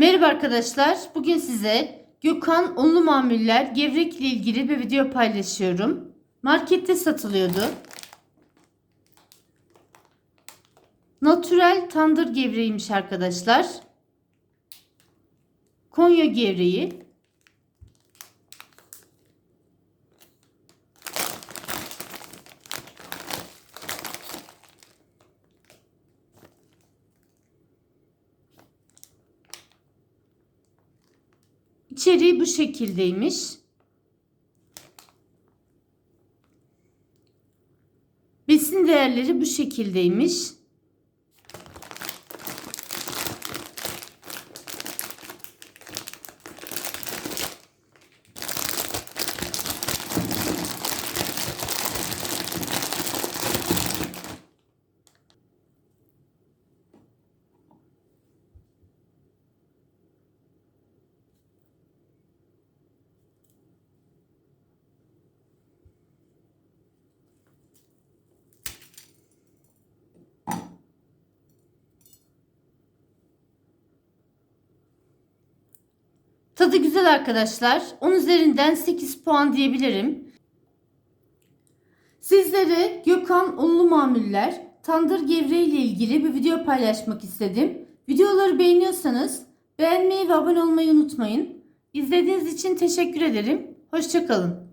Merhaba arkadaşlar. Bugün size Gökhan unlu mamuller gevrek ile ilgili bir video paylaşıyorum. Markette satılıyordu. Natürel tandır gevreğiymiş arkadaşlar. Konya gevreği. İçeriği bu şekildeymiş. Besin değerleri bu şekildeymiş. Tadı güzel arkadaşlar. 10 üzerinden 8 puan diyebilirim. Sizlere Gökhan Unlu Mamuller tandır gevreği ile ilgili bir video paylaşmak istedim. Videoları beğeniyorsanız beğenmeyi ve abone olmayı unutmayın. İzlediğiniz için teşekkür ederim. Hoşçakalın.